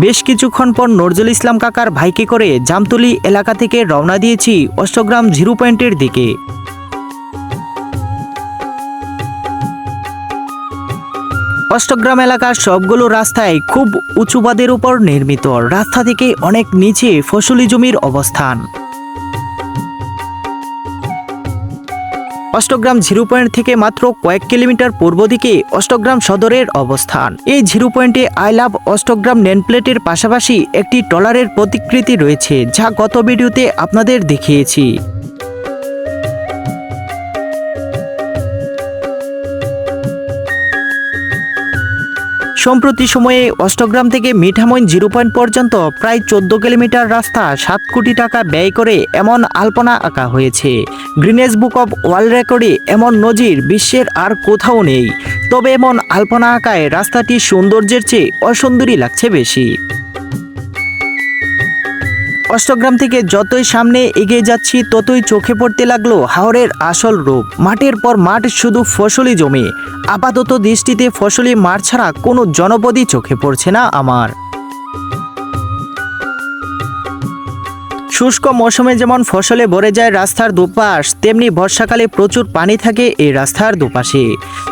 বেশ কিছুক্ষণ পর নজরুল ইসলাম কাকার ভাইকে করে জামতলি এলাকা থেকে রওনা দিয়েছি অষ্টগ্রাম জিরো পয়েন্টের দিকে। অষ্টগ্রাম এলাকার সবগুলো রাস্তায় খুব উঁচুবাদের উপর নির্মিত। রাস্তা থেকে অনেক নিচে ফসলি জমির অবস্থান। অষ্টগ্রাম জিরো পয়েন্ট থেকে মাত্র কয়েক কিলোমিটার পূর্ব দিকে অষ্টগ্রাম সদরের অবস্থান। এই জিরো পয়েন্টে আই লাভ অষ্টগ্রাম নেনপ্লেটের পাশাপাশি একটি টলারের প্রতিকৃতি রয়েছে, যা গত ভিডিওতে আপনাদের দেখিয়েছি। সম্প্রতি সময়ে অষ্টগ্রাম থেকে মিঠামইন জিরো পয়েন্ট পর্যন্ত প্রায় চোদ্দ কিলোমিটার রাস্তা সাত কোটি টাকা ব্যয় করে এমন আলপনা আঁকা হয়েছে। গ্রিনেজ বুক অব ওয়ার্ল্ড রেকর্ডে এমন নজির বিশ্বের আর কোথাও নেই। তবে এমন আলপনা আঁকায় রাস্তাটি সৌন্দর্যের চেয়ে অসুন্দরী লাগছে বেশি। অষ্টগ্রাম থেকে যতই সামনে এগিয়ে যাচ্ছি, ততই চোখে পড়তে লাগল হাওরের আসল রূপ। মাঠের পর মাঠ শুধু ফসলি জমি। আপাতত দৃষ্টিতে ফসলি মাঠ ছাড়া কোনো জনপদই চোখে পড়ছে না আমার। শুষ্ক মৌসুমে যেমন ফসলে ভরে যায় রাস্তার দুপাশ, তেমনি বর্ষাকালে প্রচুর পানি থাকে এই রাস্তার দুপাশে।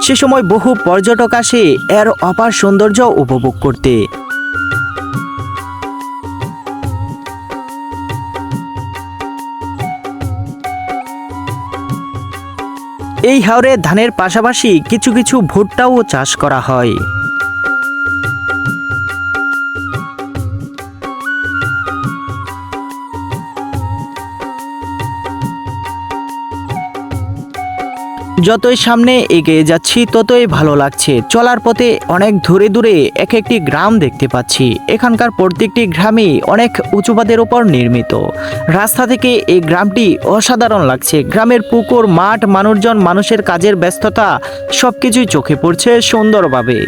সে সময় বহু পর্যটক আসে, এর অপার সৌন্দর্য উপভোগ করতে। এই হাওরে ধানের পাশাপাশি কিছু কিছু ভুট্টাও চাষ করা হয়। যতই সামনে এগিয়ে যাচ্ছি, ততই ভালো লাগছে। চলার পথে অনেক দূরে দূরে এক একটি গ্রাম দেখতে পাচ্ছি। এখানকার প্রত্যেকটি গ্রামে অনেক উঁচুবাদের ওপর নির্মিত। রাস্তা থেকে এই গ্রামটি অসাধারণ লাগছে। গ্রামের পুকুর, মাঠ, মানুষজন, মানুষের কাজের ব্যস্ততা, সবকিছুই চোখে পড়ছে সুন্দরভাবে।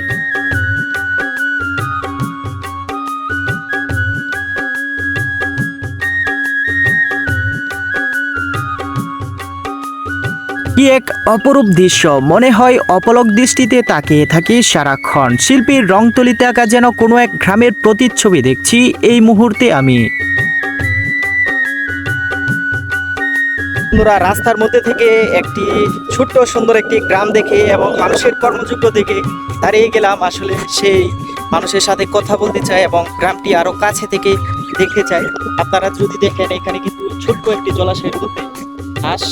কি এক অপরূপ দৃশ্য। মনে হয় অপলক দৃষ্টিতে তাকিয়ে থাকি সারাক্ষণ। শিল্পীর রং তুলিতে আঁকা যেন কোনো এক গ্রামের প্রতিচ্ছবি দেখছি, এই মুহূর্তে আমি। বন্ধুরা, রাস্তার মধ্যে থেকে একটি ছোট্ট সুন্দর একটি গ্রাম দেখে এবং মানুষের কর্মযোগ্য দেখে দাঁড়িয়ে গেলাম। আসলে সেই মানুষের সাথে কথা বলতে চাই এবং গ্রামটি আরও কাছে থেকে দেখতে চাই। আপনারা যদি দেখেন, এখানে কিন্তু ছোট্ট একটি জলাশয়ের মধ্যে হাঁস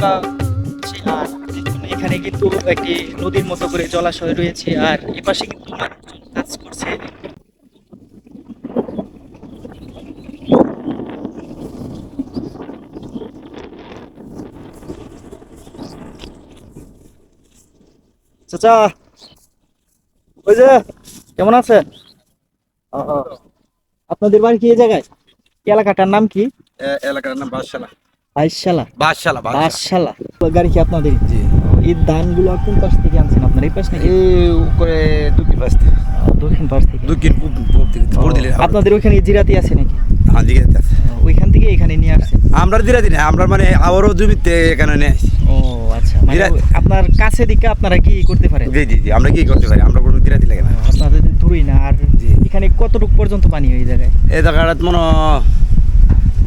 দেখুন এখানে কিন্তু একটি নদীর মতো করে জলাশয় রয়েছে আর এপাশে কিন্তু মানুষজন কাজ করছে। চাচা ওই যে কেমন আছেন? আপনাদের বাড়ি কি এই জায়গায়? এই এলাকাটার নাম কি? এ- এলাকার নাম বাদশালা বাদশালা। গাড়ি কি আপনাদের? জি। এই ধানগুলো কোন পাশ থেকে আনছেন আপনার? এই পাশ নাকি? করে দুকির পাশ থেকে। দক্ষিণ পাশ থেকে? দিলে আপনাদের ওইখানে জিরাতি আছে নাকি? হ্যাঁ আছে। ওইখান থেকে এখানে নিয়ে আমরা দিনে আমরা মানে আবারও জমিতে এখানে নিয়ে আসি ও আচ্ছা। মানে আপনার কাছে দিকে আপনারা কি করতে পারেন? জি জি জি আমরা কি করতে পারি? আমরা কোনো দিরা দিলে না। আপনাদের দূরই না। আর। এখানে কতটুকু পর্যন্ত পানি এই জায়গায়? এই জায়গাটা মনে হয়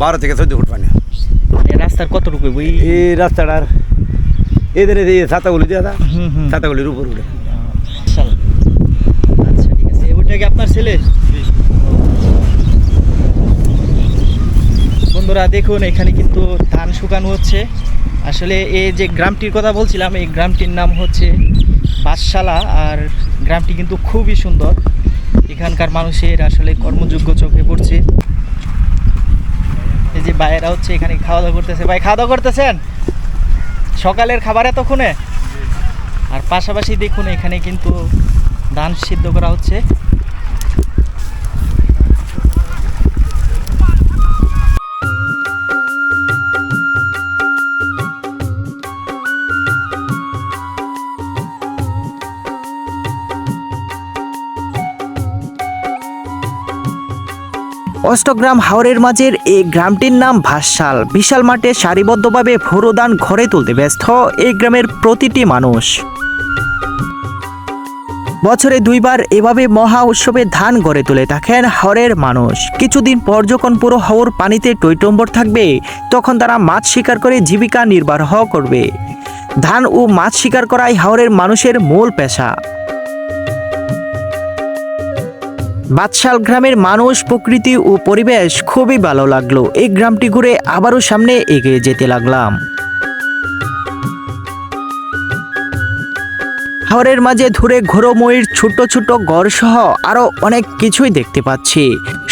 বারো থেকে চোদ্দ ফুট পানি। রাস্তার কতটুকু ওই এই রাস্তাটার এদের এই ছাতাগুলি দিয়ে ছাতাগুলির উপর উঠে। আচ্ছা ঠিক আছে। ওইটা কি আপনার ছেলে? বন্ধুরা দেখুন এখানে কিন্তু ধান শুকানো হচ্ছে। আসলে এই যে গ্রামটির কথা বলছিলাম এই গ্রামটির নাম হচ্ছে বাদশালা আর গ্রামটি কিন্তু খুবই সুন্দর। এখানকার মানুষের আসলে কর্মযোগ্য চোখে পড়ছে। এই যে হচ্ছে এখানে খাওয়া দাওয়া করতেছে। ভাই খাওয়া দাওয়া করতেছেন? সকালের খাবার এতক্ষণে? আর পাশাপাশি দেখুন এখানে কিন্তু ধান সিদ্ধ করা হচ্ছে। অষ্টগ্রাম হাওরের মাঝের এই গ্রামটির নাম ভাসাল। বিশাল মাঠে সারিবদ্ধভাবে ভোরদান ঘরে তুলতে ব্যস্ত এই গ্রামের প্রতিটি মানুষ। বছরে দুইবার এভাবে মহা উৎসবে ধান গড়ে তুলে থাকেন হাওরের মানুষ। কিছুদিন পর যখন পুরো হাওর পানিতে টইটম্বর থাকবে, তখন তারা মাছ শিকার করে জীবিকা নির্বাহ করবে। ধান ও মাছ শিকার করাই হাওরের মানুষের মূল পেশা। বাদশাল গ্রামের মানুষ, প্রকৃতি ও পরিবেশ খুবই ভালো লাগল। এই গ্রামটি ঘুরে আবারও সামনে এগিয়ে যেতে লাগলাম। হাওরের মাঝে ধরে ঘোরময়ীর ছোট ছোট গড় সহ আরও অনেক কিছুই দেখতে পাচ্ছি।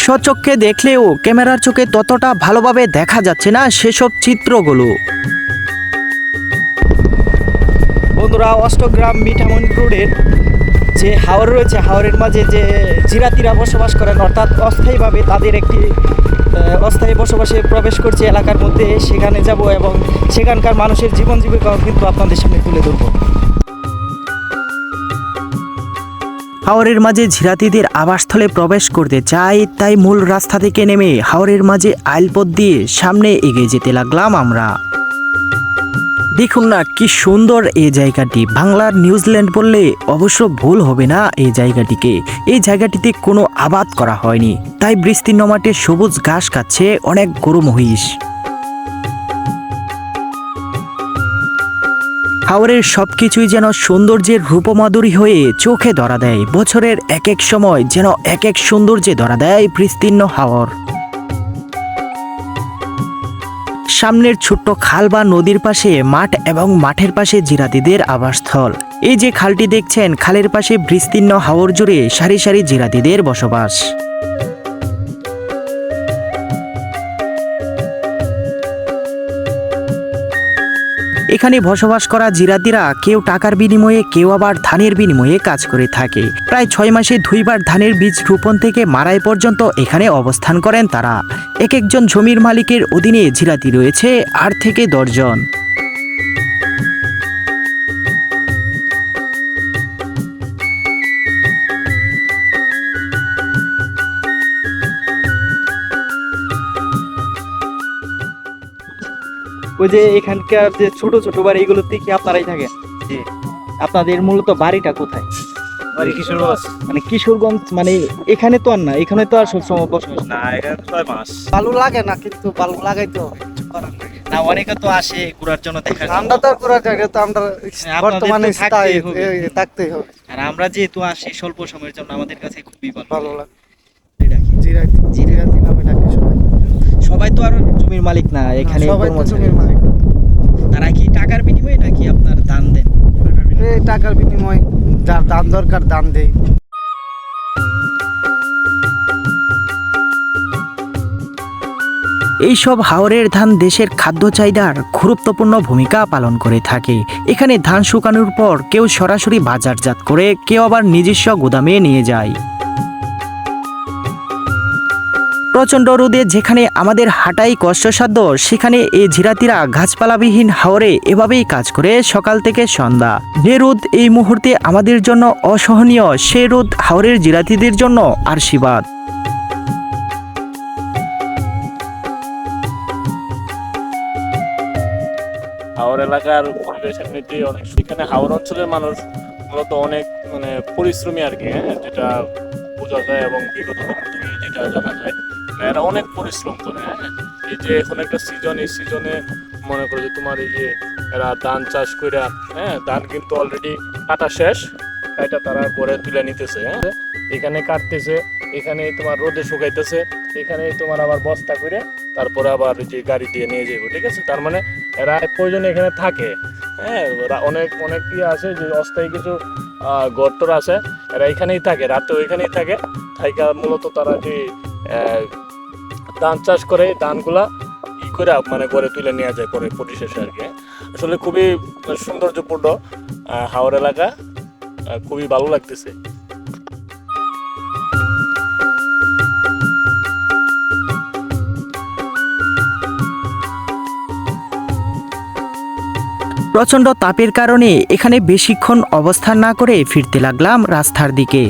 সচক্ষে দেখলেও ক্যামেরার চোখে ততটা ভালোভাবে দেখা যাচ্ছে না সেসব চিত্রগুলো। বন্ধুরা, অষ্টগ্রাম মিঠামন রোডের যে হাওর রয়েছে, হাওরের মাঝে যে জিরাতিরা বসবাস করেন, অর্থাৎ অস্থায়ীভাবে তাদের একটি অস্থায়ী বসবাসে প্রবেশ করছে এলাকার মধ্যে, সেখানে যাব এবং সেখানকার মানুষের জীবন জীবিকাও কিন্তু আপনাদের সামনে তুলে ধরবো। হাওরের মাঝে ঝিরাতিদের আবাসস্থলে প্রবেশ করতে চাই, তাই মূল রাস্তা থেকে নেমে হাওরের মাঝে আইলপথ দিয়ে সামনে এগিয়ে যেতে লাগলাম আমরা। দেখুন না কি সুন্দর এই জায়গাটি। বাংলার নিউজিল্যান্ড বললে অবশ্য ভুল হবে না এই জায়গাটিকে। এই জায়গাটিতে কোনো আবাদ করা হয়নি। তাই বিস্তীর্ণ মাঠে সবুজ ঘাস খাচ্ছে অনেক গরু মহিষ। হাওরের সবকিছুই যেন সৌন্দর্যের রূপমাধুরী হয়ে চোখে ধরা দেয়। বছরের এক এক সময় যেন এক এক সৌন্দর্যে ধরা দেয় বিস্তীর্ণ হাওর। সামনের ছোট্ট খাল বা নদীর পাশে মাঠ এবং মাঠের পাশে জিরাতিদের আবাসস্থল। এই যে খালটি দেখছেন, খালের পাশে বিস্তীর্ণ হাওর জুড়ে সারি সারি জিরাতিদের বসবাস। এখানে বসবাস করা জিরাতিরা কেউ টাকার বিনিময়ে, কেউ আবার ধানের বিনিময়ে কাজ করে থাকে। প্রায় ছয় মাসে দুইবার ধানের বীজ রোপণ থেকে মারাই পর্যন্ত এখানে অবস্থান করেন তারা। এক একজন জমির মালিকের অধীনে জিরাতি রয়েছে আট থেকে দশজন। ওই যে এখানকার যে ছোট ছোট বাড়ি এগুলোতে কি আপনারাই থাকেন? জি। আপনাদের মূলত বাড়িটা কোথায়? বাড়ি কিশোরগঞ্জ। মানে কিশোরগঞ্জ মানে এখানে তো আর না এখানে তো আর সবসময় বসবাস না এখানে ছয় মাস। ভালো লাগে না কিন্তু ভালো লাগাই তো। না অনেকে তো আসে ঘোরার জন্য দেখার আমরা তো করার জায়গা তো আমরা বর্তমানে থাকতেই হবে। থাকতেই হবে। আর আমরা যেহেতু আসি স্বল্প সময়ের জন্য আমাদের কাছে খুবই ভালো ভালো লাগে। ডাকি। জিরাইতি জিরাইতি নামে ডাকে সবাই। সবাই তো আর জমির মালিক না এখানে সবাই তো জমির মালিক। তারা কি টাকার বিনিময়ে নাকি আপনার দান দেন? এই টাকার বিনিময় যার দান দরকার দান দেই। এইসব হাওরের ধান দেশের খাদ্য চাহিদার গুরুত্বপূর্ণ ভূমিকা পালন করে থাকে। এখানে ধান শুকানোর পর কেউ সরাসরি বাজারজাত করে কেউ আবার নিজস্ব গুদামে নিয়ে যায়। প্রচণ্ড রোদে যেখানে আমাদের হাঁটাই কষ্টসাধ্য, সেখানে এই জিরাতিরা গাছপালাবিহীন হাওরে এভাবেই কাজ করে সকাল থেকে সন্ধ্যা। যে রোদ এই মুহূর্তে আমাদের জন্য অসহনীয়, সে রোদ হাওরের জিরাতিদের জন্য আশীর্বাদ হাওর এলাকার পরিবেশ অনেক এখানে হাওর অঞ্চলের মানুষ মূলত অনেক মানে পরিশ্রমী আর কি হ্যাঁ যেটা বোঝা যায় এবং বিগত যেটা জানা যায়। মানে এরা অনেক পরিশ্রম করে। এই যে এখন একটা সিজন এই সিজনে মনে করো যে তোমার এই যে এরা ধান চাষ করে হ্যাঁ ধান কিন্তু অলরেডি কাটা শেষ, এটা তারা করে তুলে নিতেছে হ্যাঁ। এখানে কাটতেছে, এখানে তোমার রোদে শুকাইতেছে, এখানে তোমার আবার বস্তা করে তারপরে আবার যে গাড়ি দিয়ে নিয়ে যাব ঠিক আছে? তার মানে এরা প্রয়োজনে এখানে থাকে হ্যাঁ। অনেক অনেক ইয়ে আছে, যে অস্থায়ী কিছু গর্তর আছে, এরা এখানেই থাকে রাতে ওইখানেই থাকে। থাইকা মূলত তারা যে ধান চাষ করে ধানগুলা ই করে মানে ঘরে তুলে নিয়ে যায় পরে পরিশেষে আর কি। আসলে খুবই সৌন্দর্যপূর্ণ আহ, হাওর এলাকা খুবই ভালো লাগতেছে প্রচণ্ড তাপের কারণে এখানে বেশিক্ষণ অবস্থান না করে ফিরতে লাগলাম রাস্তার দিকে